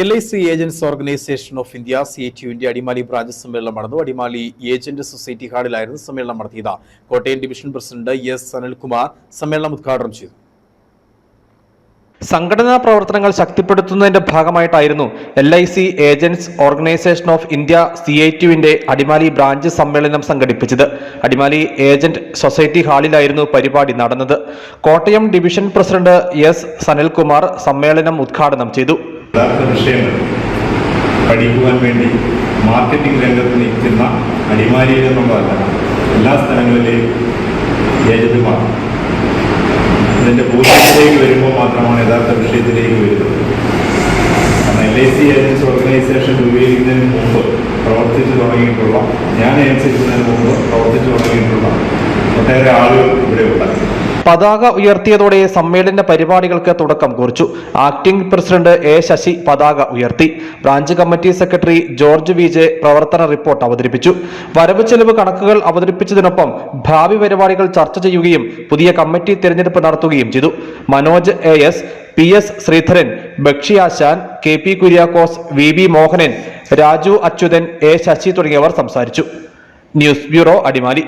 L I C agents organisation of India C I T യുവിന്റെ Adimali branch സമ്മേളനം നടന്നു. Adimali agent society ഹാളിലായിരുന്നു സമ്മേളനം നടത്തിയത്. Kottayam division president S Anilkumar സമ്മേളനം ഉദ്ഘാടനം ചെയ്തു. സംഘടനാ പ്രവർത്തനങ്ങൾ ശക്തിപ്പെടുത്തുന്നതിന്റെ ഭാഗമായിട്ടായിരുന്നു L I C agents organisation of India C I ടിയുവിന്റെ Adimali branch സമ്മേളനം സംഘടിപ്പിച്ചത്. അടിമാലി ഏജന്റ് സൊസൈറ്റി ഹാളിലായിരുന്നു പരിപാടി നടന്നത്. Kottayam division president S Sanalkumar സമ്മേളനം ഉദ്ഘാടനം ചെയ്തു. യഥാർത്ഥ വിഷയങ്ങൾ പഠിക്കുവാൻ വേണ്ടി മാർക്കറ്റിംഗ് രംഗത്ത് നിൽക്കുന്ന അടിമാലിയിൽ എന്നുള്ളതല്ല എല്ലാ സ്ഥലങ്ങളിലെയും ഏജന്റുമാർ ഇതിന്റെ ബോധ്യത്തിലേക്ക് വരുമ്പോൾ മാത്രമാണ് യഥാർത്ഥ വിഷയത്തിലേക്ക് വരുന്നത്. കാരണം L I C agents organisation രൂപീകരിക്കുന്നതിന് മുമ്പ് പ്രവർത്തിച്ചു തുടങ്ങിയിട്ടുള്ള ഞാൻ ഏജൻസിക്കുന്നതിന് മുമ്പ് പ്രവർത്തിച്ചു തുടങ്ങിയിട്ടുള്ള ഒട്ടേറെ ആളുകൾ ഇവിടെ ഉണ്ടായി പതാക ഉയർത്തിയതോടെ സമ്മേളന പരിപാടികൾക്ക് തുടക്കം കുറിച്ചു. ആക്ടിംഗ് പ്രസിഡന്റ് എ ശശി പതാക ഉയർത്തി. Branch committee secretary George V J പ്രവർത്തന റിപ്പോർട്ട് അവതരിപ്പിച്ചു. വരവ് ചെലവ് കണക്കുകൾ അവതരിപ്പിച്ചതിനൊപ്പം ഭാവി പരിപാടികൾ ചർച്ച ചെയ്യുകയും പുതിയ കമ്മിറ്റി തിരഞ്ഞെടുപ്പ് നടത്തുകയും ചെയ്തു. Manoj A S P S Sreedharan Bakshi Asan K P Kuriakose V B Mohanan Raju Achuthan A Sasi തുടങ്ങിയവർ സംസാരിച്ചു. News bureau Adimali.